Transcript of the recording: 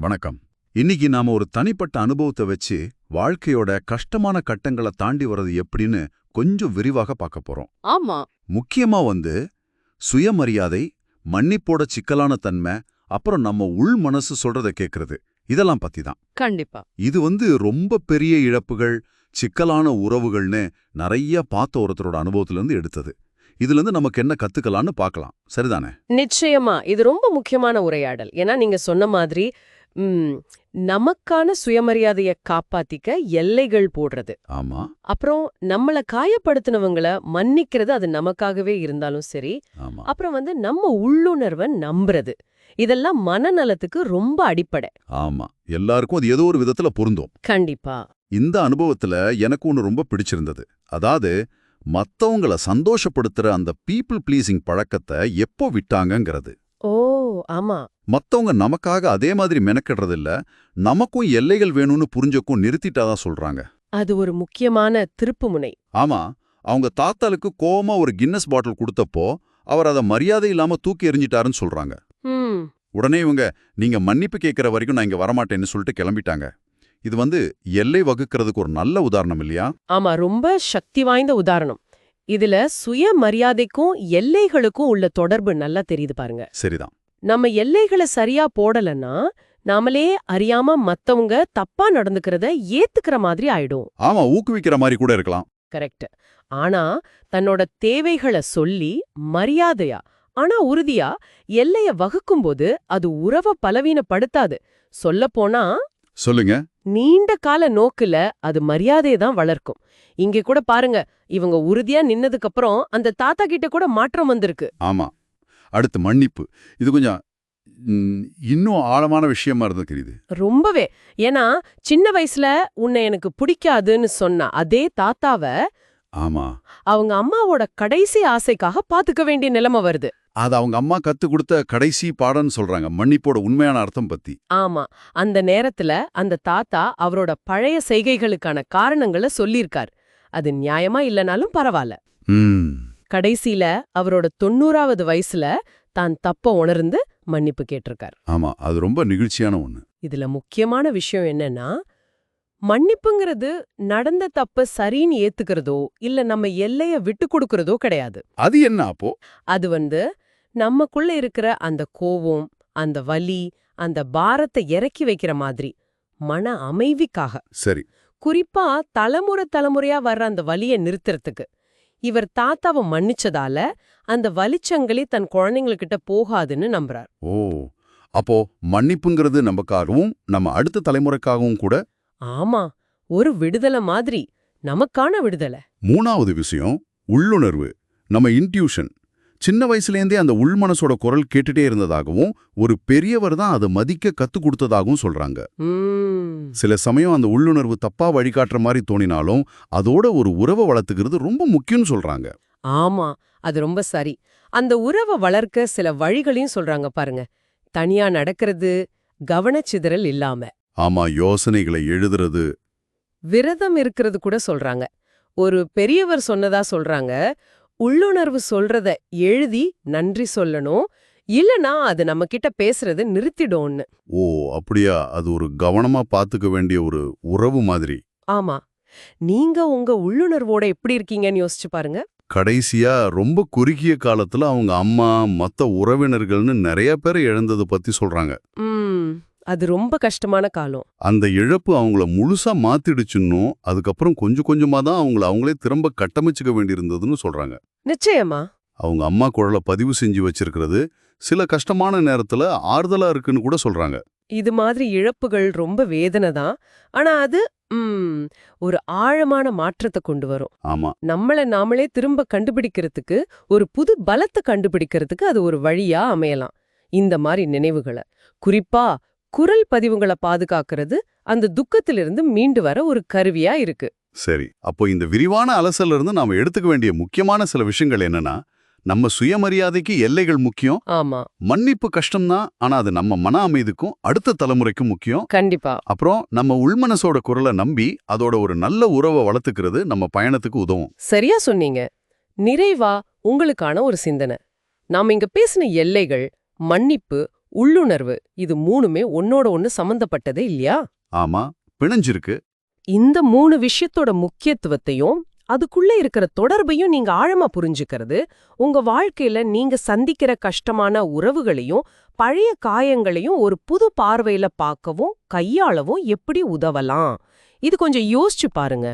வணக்கம். இன்னைக்கு நாம ஒரு தனிப்பட்ட அனுபவத்தை வச்சு வாழ்க்கையோட கஷ்டமான கட்டங்களை தாண்டி வர்றது எப்படின்னு கொஞ்சம் விரிவாக பார்க்க போறோம். ஆமா. முக்கியமா வந்து சுயமரியாதை மன்னிப்போட சிக்கலான தன்மை அப்புறம் நம்ம உள் மனசு சொல்றத கேக்குறது. இதெல்லாம் பத்தி தான். கண்டிப்பா. இது வந்து ரொம்ப பெரிய இழப்புகள் சிக்கலான உறவுகள்னு நிறைய பார்த்த ஒருத்தரோட அனுபவத்திலிருந்து எடுத்தது. இதுல இருந்து நமக்கு என்ன கத்துக்கலாம்னு பார்க்கலாம். சரிதானே? நிச்சயமா. இது ரொம்ப முக்கியமான உரையாடல். ஏன்னா நீங்க சொன்ன மாதிரி நமக்கான சுயமரியாதைய காப்பாத்திக்க எல்லைகள் போடுறது. ஆமா. அப்புறம் நம்மள காயப்படுத்தினவங்கள மன்னிக்கிறது அது நமக்காகவே இருந்தாலும் சரி. அப்புறம் வந்து நம்ம உள்ளுணர்வை நம்புறது. இதெல்லாம் மனநலத்துக்கு ரொம்ப அடிப்படை. ஆமா. எல்லாருக்கும் அது ஏதோ ஒரு விதத்துல பொருந்தும். கண்டிப்பா. இந்த அனுபவத்துல எனக்கு ஒன்று ரொம்ப பிடிச்சிருந்தது. அதாவது மத்தவங்கள சந்தோஷப்படுத்துற அந்த பீப்புள் ப்ளீசிங் பழக்கத்தை எப்போ விட்டாங்கங்கிறது. ஆமா. மத்தவங்க நமக்காக அதே மாதிரி மெனக்கிடுறதில்ல நமக்கும் எல்லைகள் வேணும்னு புரிஞ்சக்கும் நிறுத்திட்டாதான் சொல்றாங்க. அது ஒரு முக்கியமான திருப்புமுனை ஆமா அவங்க தாத்தாளுக்கு கோவமா ஒரு கின்னஸ் பாட்டில் கொடுத்தப்போ அவர் அதை மரியாதை இல்லாம தூக்கி எறிஞ்சிட்டாருன்னு சொல்றாங்க. உடனே இவங்க நீங்க மன்னிப்பு கேட்கிற வரைக்கும் நான் இங்க வரமாட்டேன்னு சொல்லிட்டு கிளம்பிட்டாங்க. இது வந்து எல்லை வகுக்கிறதுக்கு ஒரு நல்ல உதாரணம் இல்லையா? ஆமா ரொம்ப சக்தி வாய்ந்த உதாரணம். இதுல சுயமரியாதைக்கும் எல்லைகளுக்கும் உள்ள தொடர்பு நல்லா தெரியுது பாருங்க. சரிதான். நம்ம எல்லைகளை சரியா போடலன்னா நாமளே அறியாம மத்தவங்க தப்பா நடந்துக்கிறத ஏத்துக்கிற மாதிரி ஆயிடும். ஆமா ஊக்குவிக்கிற மாதிரி கூட இருக்கலாம். கரெக்ட். ஆனா தன்னோட தேவைகளை சொல்லி மரியாதையா ஆனா உறுதியா எல்லைய வகுக்கும்போது அது உறவ பலவீனப்படுத்தாது. சொல்லப்போனா சொல்லுங்க. நீண்ட கால நோக்குல அது மரியாதையை தான் வளர்க்கும். இங்க கூட பாருங்க இவங்க உறுதியா நின்னதுக்கு அப்புறம் அந்த தாத்தா கிட்ட கூட மாற்றம் வந்திருக்கு. ஆமா. அடுத்து மன்னிப்பு. இது கொஞ்சம் இன்னும் ஆழமான விஷயமா இருந்து தெரியுது. ரொம்பவே. ஏன்னா சின்ன வயசுல உன்னை எனக்கு பிடிக்காதுன்னு சொன்ன அதே தாத்தாவ ஆமா. அவங்க அம்மாவோட கடைசி ஆசைக்காக பாத்துக்க வேண்டிய நிலைமை வருது. அது அவங்க அம்மா கத்து கொடுத்த கடைசி பாடம்னு சொல்றாங்க. மன்னிப்போட உண்மையான அர்த்தம் பத்தி. ஆமா. அந்த நேரத்துல அந்த தாத்தா அவரோட பழைய செய்கைகளுக்கான காரணங்களை சொல்லியிருக்கார். அது நியாயமா இல்லனாலும் பரவாயில்ல. ம். கடைசியில அவரோட தொண்ணூறாவது வயசுல தான் தப்ப உணர்ந்து மன்னிப்பு கேட்டிருக்கார். ஆமா அது ரொம்ப நெகிழ்ச்சியான ஒண்ணு. இதுல முக்கியமான விஷயம் என்னன்னா மன்னிப்புங்கிறது நடந்த தப்ப சரின்னு ஏத்துக்கிறதோ இல்ல நம்ம எல்லைய விட்டு கொடுக்கறதோ கிடையாது. அது என்ன அப்போ? அது வந்து நமக்குள்ள இருக்கிற அந்த கோவம் அந்த வலி அந்த பாரத்தை இறக்கி வைக்கிற மாதிரி மன அமைதிக்காக. சரி. குறிப்பா தலைமுறை தலைமுறையா வர்ற அந்த வலிய நிறுத்துறதுக்கு. இவர் தாத்தாவை மன்னிச்சதால அந்த வலிச்சங்களி தன் குழந்தைங்ககிட்ட போகாதுன்னு நம்புறார். ஓ அப்போ மன்னிப்புங்கிறது நமக்காகவும் நம்ம அடுத்த தலைமுறைக்காகவும் கூட? ஆமா ஒரு விடுதலை மாதிரி நமக்கான விடுதலை. மூணாவது விஷயம் உள்ளுணர்வு நம்ம இன்ட்யூஷன் சின்ன வயசுலேருந்தே அந்த உள்மனசோட குரல் கேட்டுட்டே இருந்ததாகவும் ஒரு பெரியவர் தான் அதை மதிக்க கத்து கொடுத்ததாகவும் சொல்றாங்க. சில சமயம் அந்த உள்ளுணர்வு தப்பா வழிகாட்டுற மாதிரி தோணினாலும் அதோட ஒரு உறவை வளர்த்துக்கிறது ரொம்ப முக்கியம்னு சொல்றாங்க. ஆமா அது ரொம்ப சரி. அந்த உறவை வளர்க்க சில வழிகளையும் சொல்றாங்க பாருங்க. தனியா நடக்கிறது கவனச்சிதறல் இல்லாம. ஆமா யோசனைகளை எழுதுறது. விரதம் இருக்கிறது கூட சொல்றாங்க. ஒரு பெரியவர் சொன்னதா சொல்றாங்க உள்ளுணர்வு சொல்றத எழுதி நன்றி சொல்லணும். இல்லனா அது நம்ம கிட்ட பேசுறது நிறுத்திடும்னு. ஓ அப்படியா? அது ஒரு கவனமா பார்த்துக்க வேண்டிய ஒரு உறவு மாதிரி. ஆமா. நீங்க உங்க உள்ளுணர்வோட எப்படி இருக்கீங்கன்னு யோசிச்சு பாருங்க. கடைசியா ரொம்ப குறுகிய காலத்துல அவங்க அம்மா மத்த உறவினர்கள்னு நிறைய பேர் இழந்ததை பத்தி சொல்றாங்க. ம். அது ரொம்ப கஷ்டமான காலம். அந்த இழப்பு அவங்கள முழுசா மாத்திடுச்சுன்னும் அதுக்கப்புறம் கொஞ்சம் கொஞ்சமா தான் அவங்கள அவங்களே திரும்ப கட்டமைச்சுக்க வேண்டியிருந்ததுன்னு சொல்றாங்க. நிச்சயமா. அவங்க அம்மா குரலை பதிவு செஞ்சு வச்சிருக்கிறது சில கஷ்டமான நேரத்துல ஆறுதலா இருக்குன்னு கூட சொல்றாங்க. இது மாதிரி இழப்புகள் ரொம்ப வேதனை தான். ஆனா அது ஒரு ஆழமான மாற்றத்தை கொண்டு வரும். ஆமா. நம்மள நாமளே திரும்ப கண்டுபிடிக்கிறதுக்கு ஒரு புது பலத்தை கண்டுபிடிக்கிறதுக்கு அது ஒரு வழியா அமையலாம். இந்த மாதிரி நினைவுகளை. குறிப்பா குரல் பதிவுகளை பாதுகாக்கிறது அந்த துக்கத்திலிருந்து மீண்டு வர ஒரு கருவியா இருக்கு. சரி அப்போ இந்த விரிவான அலசல்ல இருந்து நாம எடுத்துக்க வேண்டிய முக்கியமான சில விஷயங்கள் என்னன்னா நம்ம சுயமரியாதைக்கு எல்லைகள் முக்கியம் ஆமா. மன்னிப்பு கஷ்டம்தான் ஆனா அது நம்ம மன அமைதிக்கும் அடுத்த தலைமுறைக்கும் முக்கியம். கண்டிப்பா. அப்புறம் நம்ம உள்மனசோட குரலை நம்பி அதோட ஒரு நல்ல உறவை வளர்த்துக்கிறது நம்ம பயணத்துக்கு உதவும். சரியா சொன்னீங்க. நிறைவா உங்களுக்கான ஒரு சிந்தனை. நாம இங்க பேசின எல்லைகள் மன்னிப்பு உள்ளுணர்வு இது மூணுமே ஒன்னோட ஒன்னு சம்பந்தப்பட்டதே இல்லையா? ஆமா பிணைஞ்சிருக்கு. இந்த மூணு விஷயத்தோட முக்கியத்துவத்தையும் அதுக்குள்ள இருக்கிற தொடர்பையும் நீங்க ஆழமா புரிஞ்சுக்கிறது உங்க வாழ்க்கையில நீங்க சந்திக்கிற கஷ்டமான உறவுகளையும் பழைய காயங்களையும் ஒரு புது பார்வையில பார்க்கவும் கையாளவும் எப்படி உதவலாம்? இது கொஞ்சம் யோசிச்சு பாருங்க.